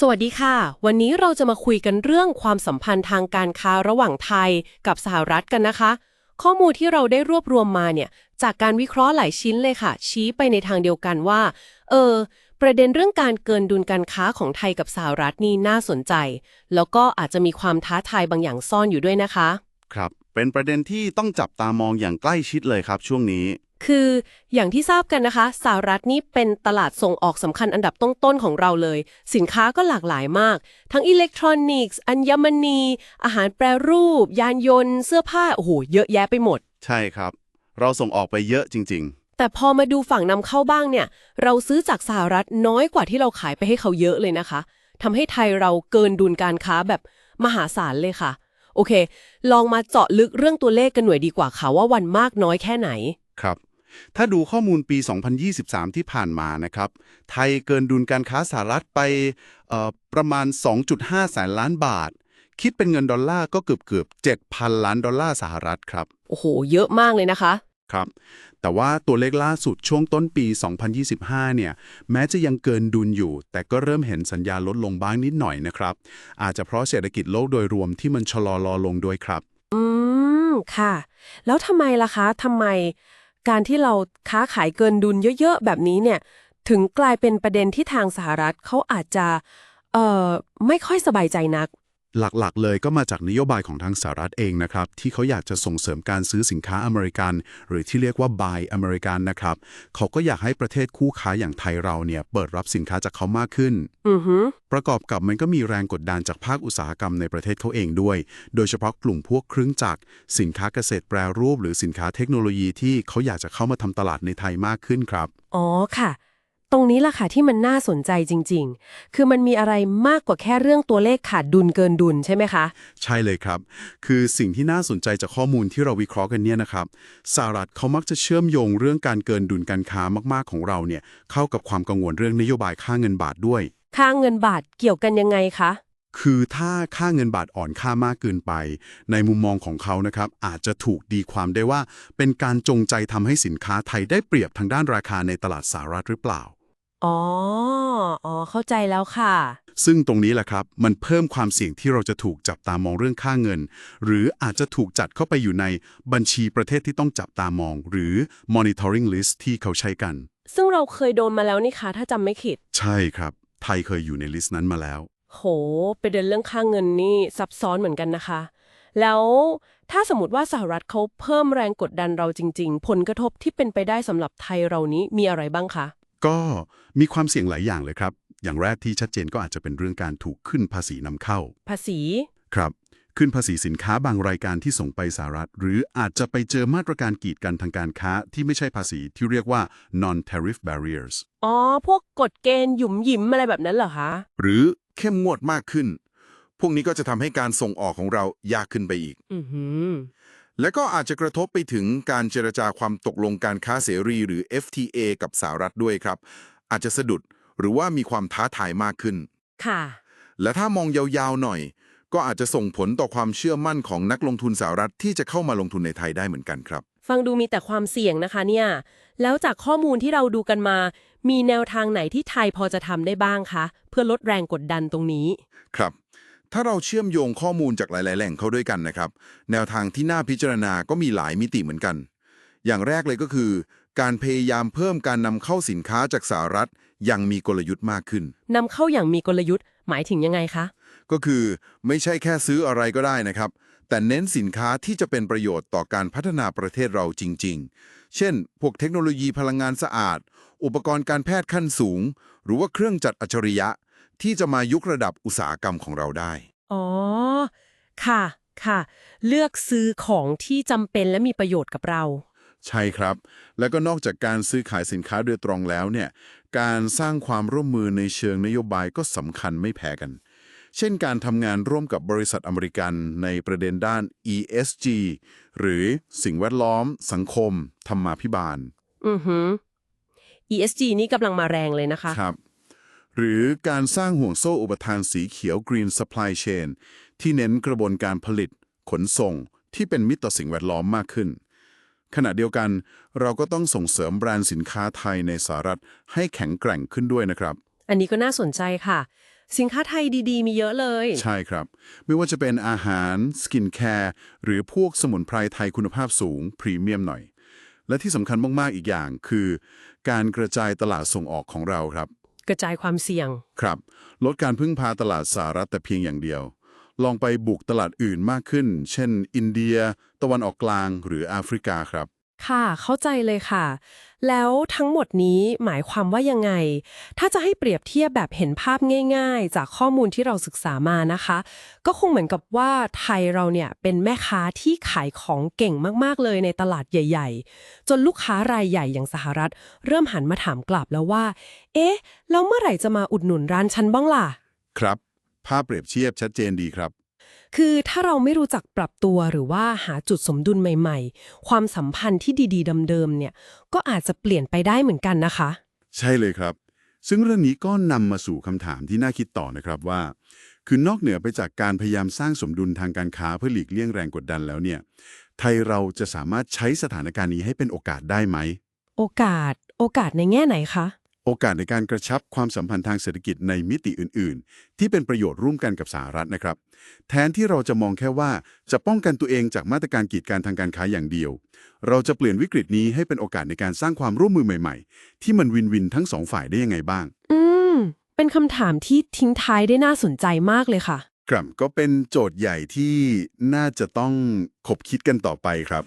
สวัสดีค่ะ วันนี้เราจะมาคุยกันเรื่องความสัมพันธ์ทางการค้าระหว่างไทยกับสหรัฐกันนะคะ ข้อมูลที่เราได้รวบรวมมาเนี่ย จากการวิเคราะห์หลายชิ้นเลยค่ะ ชี้ไปในทางเดียวกันว่า เออ ประเด็นเรื่องการเกินดุลการค้าของไทยกับสหรัฐนี่น่าสนใจ แล้วก็อาจจะมีความท้าทายบางอย่างซ่อนอยู่ด้วยนะคะ ครับ เป็นประเด็นที่ต้องจับตามองอย่างใกล้ชิดเลยครับช่วงนี้ คืออย่างที่ทราบกันนะคะ สหรัฐนี่เป็นตลาดส่งออกสำคัญอันดับต้นๆของเราเลย สินค้าก็หลากหลายมาก ทั้งอิเล็กทรอนิกส์ อัญมณี อาหารแปรรูป ยานยนต์ เสื้อผ้า โอ้โห เยอะแยะไปหมด ใช่ครับ เราส่งออกไปเยอะจริงแต่พอมาดูฝั่งนำเข้าบ้างเนี่ย เราซื้อจากสหรัฐน้อยกว่าที่เราขายไปให้เขาเยอะเลยนะคะทำให้ไทยเราเกินดุลการค้าแบบมหาศาลเลยค่ะ โอเค ลองมาเจาะลึกเรื่องตัวเลขกันหน่อยดีกว่าค่ะว่าวันมากน้อยแค่ไหนๆครับ ถ้าดูข้อมูลปี 2023 ที่ผ่านมานะครับ ไทยเกินดุลการค้าสหรัฐไปเอ่อประมาณ 2.5 แสนล้านบาท คิดเป็นเงินดอลลาร์ก็เกือบเกือบๆ7,000 ล้านดอลลาร์สหรัฐครับ โอ้โห เยอะมากเลยนะคะครับ แต่ว่าตัวเลขล่าสุดช่วงต้นปี 2025 เนี่ย แม้จะยังเกินดุลอยู่ แต่ก็เริ่มเห็นสัญญาณลดลงบ้างนิดหน่อยนะครับ อาจจะเพราะเศรษฐกิจโลกโดยรวมที่มันชะลอลอลงด้วยครับ อืม ค่ะ แล้วทำไมล่ะคะทำไม การที่เราค้าขายเกินดุลเยอะ ๆ แบบนี้เนี่ย ถึงกลายเป็นประเด็นที่ทางสหรัฐเขาอาจจะ เอ่อ ไม่ค่อยสบายใจนัก หลักๆ เลยก็มาจากนโยบายของทางสหรัฐเองนะครับ ที่เขาอยากจะส่งเสริมการซื้อสินค้าอเมริกัน หรือที่เรียกว่า buy อเมริกันนะครับ เขาก็อยากให้ประเทศคู่ค้าอย่างไทยเราเนี่ยเปิดรับสินค้าจากเขามากขึ้นอือหือประกอบกับมันก็มีแรงกดดันจากภาคอุตสาหกรรมในประเทศเขาเองด้วย โดยเฉพาะกลุ่มพวกเครื่องจักรสินค้าเกษตรแปรรูป หรือสินค้าเทคโนโลยีที่เขาอยากจะเข้ามาทำตลาดในไทยมากขึ้นครับอ๋อค่ะ ตรงนี้ล่ะค่ะที่มันน่าสนใจจริง ๆ คือมันมีอะไรมากกว่าแค่เรื่องตัวเลขขาดดุลเกินดุลใช่ไหมคะ ใช่เลยครับ คือสิ่งที่น่าสนใจจากข้อมูลที่เราวิเคราะห์กันเนี่ยนะครับสหรัฐเขามักจะเชื่อมโยงเรื่องการเกินดุลการค้ามากๆของเราเนี่ยเข้ากับความกังวลเรื่องนโยบายค่าเงินบาทด้วย ค่าเงินบาทเกี่ยวกันยังไงคะ คือถ้าค่าเงินบาทอ่อนค่ามากเกินไป ในมุมมองของเขานะครับอาจจะถูกดีความได้ว่า เป็นการจงใจทำให้สินค้าไทยได้เปรียบทางด้านราคาในตลาดสหรัฐหรือเปล่า อ๋อ อ๋อ เข้าใจแล้วค่ะ ซึ่งตรงนี้แหละครับ มันเพิ่มความเสี่ยงที่เราจะถูกจับตามองเรื่องค่าเงิน หรืออาจจะถูกจัดเข้าไปอยู่ในบัญชีประเทศที่ต้องจับตามอง หรือ monitoring list ที่เขาใช้กัน ซึ่งเราเคยโดนมาแล้วนี่คะถ้าจำไม่ผิด ใช่ครับ ไทยเคยอยู่ในลิสต์นั้นมาแล้ว โห ประเด็นเรื่องค่าเงินนี่ซับซ้อนเหมือนกันนะคะ แล้วถ้าสมมติว่าสหรัฐเขาเพิ่มแรงกดดันเราจริง ๆ ผลกระทบที่เป็นไปได้สำหรับไทยเรานี้มีอะไรบ้างคะ ก็มีความเสี่ยงหลายอย่างเลยครับ อย่างแรกที่ชัดเจนก็อาจจะเป็นเรื่องการถูกขึ้นภาษีนำเข้า ภาษี ครับ ขึ้นภาษีสินค้าบางรายการที่ส่งไปสหรัฐ หรืออาจจะไปเจอมาตรการกีดกันทางการค้าที่ไม่ใช่ภาษีที่เรียกว่า non tariff barriers อ๋อ พวกกฎเกณฑ์หยุมหยิมอะไรแบบนั้นเหรอคะ หรือเข้มงวดมากขึ้น พวกนี้ก็จะทำให้การส่งออกของเรายากขึ้นไปอีก อือหือ และก็อาจจะกระทบไปถึงการเจรจาความตกลงการค้าเสรีหรือ FTA กับสหรัฐด้วยครับ อาจจะสะดุดหรือว่ามีความท้าทายมากขึ้น ค่ะ และถ้ามองยาวๆหน่อย ก็อาจจะส่งผลต่อความเชื่อมั่นของนักลงทุนสหรัฐที่จะเข้ามาลงทุนในไทยได้เหมือนกันครับ ฟังดูมีแต่ความเสี่ยงนะคะเนี่ย แล้วจากข้อมูลที่เราดูกันมา มีแนวทางไหนที่ไทยพอจะทำได้บ้างคะ เพื่อลดแรงกดดันตรงนี้ ครับ ถ้าเราเชื่อมโยงข้อมูลจากหลาย ๆ แหล่งเข้าด้วยกันนะครับ แนวทางที่น่าพิจารณาก็มีหลายมิติเหมือนกัน อย่างแรกเลยก็คือ การพยายามเพิ่มการนำเข้าสินค้าจากสหรัฐอยังมีกลยุทธ์มากขึ้น นำเข้าอย่างมีกลยุทธ์ หมายถึงยังไงคะ ก็คือไม่ใช่แค่ซื้ออะไรก็ได้นะครับ แต่เน้นสินค้าที่จะเป็นประโยชน์ต่อการพัฒนาประเทศเราจริง ๆ เช่น พวกเทคโนโลยีพลังงานสะอาด อุปกรณ์การแพทย์ขั้นสูง หรือว่าเครื่องจัดอัจฉริยะ ที่จะมายุกระดับอุตสาหกรรมของเราได้ อ๋อ ค่ะ ค่ะ เลือกซื้อของที่จำเป็นและมีประโยชน์กับเรา ใช่ครับ แล้วก็นอกจากการซื้อขายสินค้าโดยตรงแล้วเนี่ย การสร้างความร่วมมือในเชิงนโยบายก็สำคัญไม่แพ้กัน เช่นการทำงานร่วมกับบริษัทอเมริกันในประเด็นด้าน ESG หรือสิ่งแวดล้อม สังคม ธรรมาภิบาล อือหือ ESG นี่กำลังมาแรงเลยนะคะ ครับ หรือการสร้างห่วงโซ่อุปทานสีเขียว Green Supply Chain ที่เน้นกระบวนการผลิต ขนส่งที่เป็นมิตรต่อสิ่งแวดล้อมมากขึ้น ขณะเดียวกันเราก็ต้องส่งเสริมแบรนด์สินค้าไทยในสหรัฐให้แข็งแกร่งขึ้นด้วยนะครับ อันนี้ก็น่าสนใจค่ะ สินค้าไทยดีๆ มีเยอะเลย ใช่ครับ ไม่ว่าจะเป็นอาหาร สกินแคร์หรือพวกสมุนไพรไทยคุณภาพสูง พรีเมียมหน่อย และที่สำคัญมากๆอีกอย่างคือ การกระจายตลาดส่งออกของเราครับ กระจายความเสี่ยง ครับ ลดการพึ่งพาตลาดสหรัฐแต่เพียงอย่างเดียว ลองไปบุกตลาดอื่นมากขึ้น เช่น อินเดีย ตะวันออกกลางหรือแอฟริกาครับ ค่ะ เข้าใจเลยค่ะ แล้วทั้งหมดนี้หมายความว่ายังไง ถ้าจะให้เปรียบเทียบแบบเห็นภาพง่าย ๆ จากข้อมูลที่เราศึกษามานะคะ ก็คงเหมือนกับว่าไทยเราเนี่ยเป็นแม่ค้าที่ขายของเก่งมากๆเลยในตลาดใหญ่ ๆ จนลูกค้ารายใหญ่อย่างสหรัฐ เริ่มหันมาถามกลับแล้วว่า เอ๊ะ แล้วเมื่อไหร่จะมาอุดหนุนร้านฉันบ้างล่ะ ครับ ภาพเปรียบเทียบชัดเจนดีครับ คือถ้าเราไม่รู้จักปรับตัวหรือว่าหาจุดสมดุลใหม่ๆ ความสัมพันธ์ที่ดีๆเดิมๆเนี่ย ก็อาจจะเปลี่ยนไปได้เหมือนกันนะคะ ใช่เลยครับ ซึ่งเรื่องนี้ก็นำมาสู่คำถามที่น่าคิดต่อนะครับว่า คือนอกเหนือไปจากการพยายามสร้างสมดุลทางการค้าเพื่อหลีกเลี่ยงแรงกดดันแล้วเนี่ย ไทยเราจะสามารถใช้สถานการณ์นี้ให้เป็นโอกาสได้ไหม โอกาส โอกาสในแง่ไหนคะ โอกาสในการกระชับความสัมพันธ์ทางเศรษฐกิจในมิติอื่น ๆ ที่เป็นประโยชน์ร่วมกันกับสหรัฐนะครับ แทนที่เราจะมองแค่ว่าจะป้องกันตัวเองจากมาตรการกีดกันทางการค้าอย่างเดียว เราจะเปลี่ยนวิกฤตนี้ให้เป็นโอกาสในการสร้างความร่วมมือใหม่ ๆ ที่มันวินวินทั้งสองฝ่ายได้ยังไงบ้าง อืม เป็นคำถามที่ทิ้งท้ายได้น่าสนใจมากเลยค่ะ ครับก็เป็นโจทย์ใหญ่ที่น่าจะต้องขบคิดกันต่อไปครับ